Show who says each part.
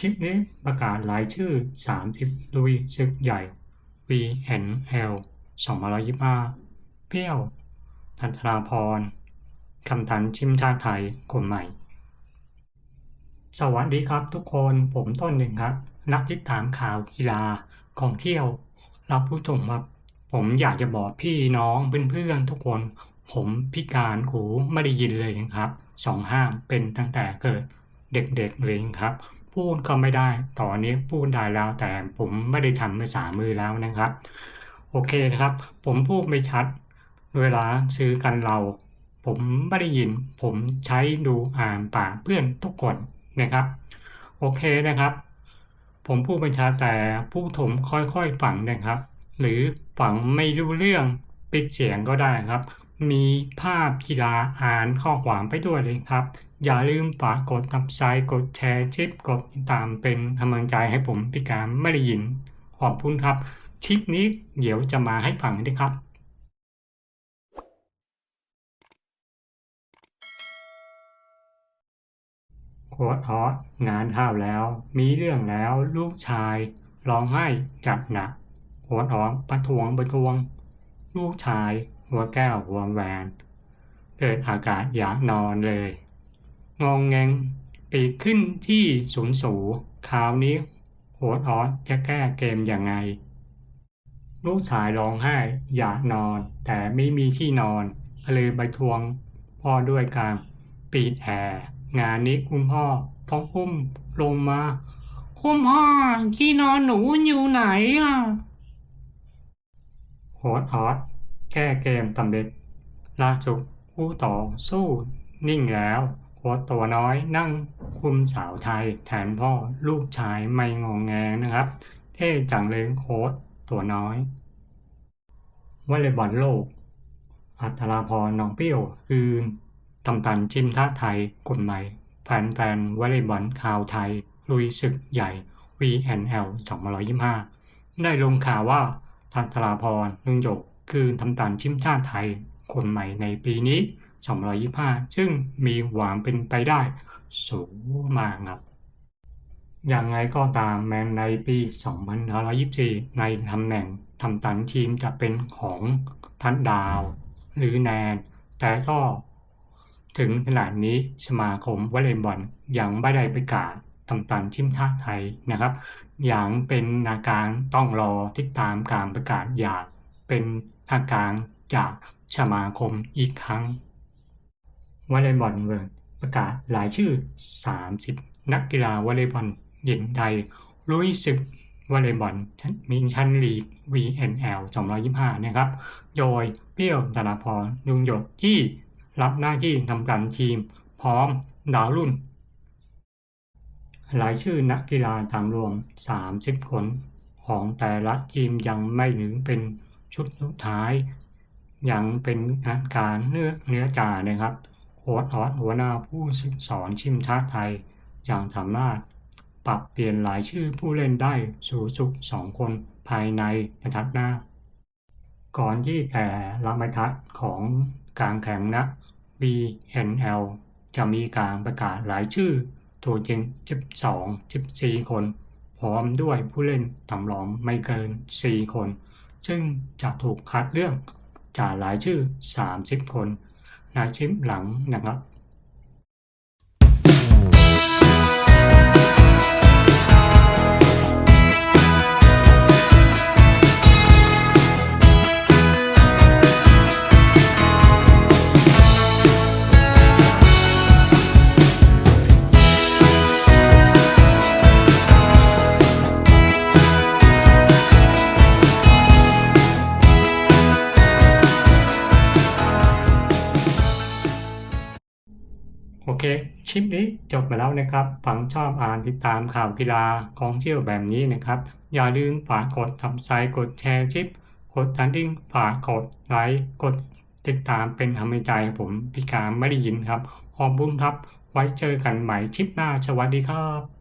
Speaker 1: ชิปนี้ประกาศรายชื่อ 30 ลุยศึกใหญ่ VNL 2025 เปรี้ยวทันธราพรคำตันชิมชาติไทยคนใหม่ สวัสดีครับทุกคนผมต้นหนึ่งครับ นักติดตามข่าวกีฬาของเที่ยว รับผู้ชมครับ ผมอยากจะบอกพี่น้องเพื่อนๆทุกคน ผมพิการหูไม่ได้ยินเลยครับสองห้ามเป็นตั้งแต่เกิดเด็กๆเลยครับ พูดก็ไม่ได้ ตอนนี้พูดได้แล้วแต่ผมไม่ได้ทำภาษามือแล้วนะครับ โอเคนะครับ ผมพูดไม่ชัด เวลาซื้อกันเรา ผมไม่ได้ยิน ผมใช้ดูอ่านปากเพื่อนทุกคนนะครับ โอเคนะครับ ผมพูดไม่ชัดแต่ผู้ถมค่อยๆฟังนะครับ หรือฟังไม่รู้เรื่องปิดเสียงก็ได้ครับ มีภาพกีฬาอ่านข้อความไปด้วยเลยครับ อย่าลืมฝากกดตับไซกดแชร์ชิปกดติดตามเป็นกำลังใจให้ผมพิการไม่ได้ยิน ขอบคุณครับชิปนี้เดี๋ยวจะมาให้ฟังด้วยครับโค้ดออสงานเข้าแล้ว มีเรื่องแล้วลูกชายร้องไห้จัดหนักโค้ดออสประท้วงประท้วง ลูกชาย หัวแก้วหัวแหวนเกิดอากาศอยากนอนเลยงองแงงปีกขึ้นที่ศูนสูคราวนี้โค้ดออสจะแก้เกมยังไง ลูกชายร้องไห้อยากนอน แต่ไม่มีที่นอนเลยไปทวงพ่อด้วยการปิดแอร์งานนี้คุณพ่อต้องอุ้มลงมาคุณพ่อที่นอนหนูอยู่ไหนอะโหดออส แก้เกมสำเร็จล่าสุดคู่ต่อสู้นิ่งแล้วโค้ดตัวน้อยนั่งคุมสาวไทย แทนพ่อลูกชายไม่งองแงนะครับ เท่จังเลยโค้ดตัวน้อยวอลเลย์บอลโลก อัตราพรน้องเปี้ยว คืนทำตันชิมท่าไทยกฎใหม่แฟนๆวอลเลย์บอลข่าวไทย ลุยศึกใหญ่ VNL 225 ได้ลงข่าวว่าทันตราพรนุ่งหยก คืนทำตันชิมชาติไทย คนใหม่ในปีนี้ 225 ซึ่งมีหวังเป็นไปได้ สูงมากครับอย่างไรก็ตามแม้ในปี 2524 ในตำแหน่งทำตันทีมจะเป็นของทัดดาว หรือแนน แต่ก็ถึงขนาดนี้สมาคมวอลเลย์บอลยังไม่ได้ประกาศทำตันชิมท่าไทยนะครับ อย่างเป็นนาการต้องรอติดตามการประกาศอย่างเป็น ทางการจากสมาคมอีกครั้งวอลเลย์บอลเวิร์ประกาศรายชื่อ 30 นักกีฬาวอลเลย์บอลหญิงไทยลุยศึกวอลเลย์บอลชั้นมีชั้นลีก VNL 225 นะครับ โดยเปี้ยวดาราพรยุงหยดที่รับหน้าที่ทำการทีม พร้อมดาวรุ่น รายชื่อนักกีฬาตามรวม 30 คนของแต่ละทีมยังไม่ถึงเป็น ชุดสุดท้ายยังเป็นงานการเนื้อเนื้อจานะครับโค้ดออสหัวหน้าผู้สอนชิมชาติไทยยังสามารถปรับเปลี่ยนรายชื่อผู้เล่นได้สูงสุดสองคนภายในบรรทัดหน้า ก่อนที่แต่ละบรรทัดของการแข่งนะ BNL จะมีการประกาศรายชื่อตัวจริง 12 14 คน พร้อมด้วยผู้เล่นตำรองไม่เกิน 4 คน ซึ่งจะถูกคัดเลือกจากรายชื่อ 30 คน ในชิปหลังนะครับ คคลิปนี้จบไปแล้วนะครับฝังชอบอ่านติดตามข่าวกีฬาของเชี่ยวแบบนี้นะครับ อย่าลืมฝากกดทับไซกดแชร์คลิปกดทันดิ้งฝากกดไลค์กดติดตามเป็นกำลังใจผมพิการไม่ได้ยินครับขอบคุณครับ ไว้เจอกันใหม่คลิปหน้าสวัสดีครับ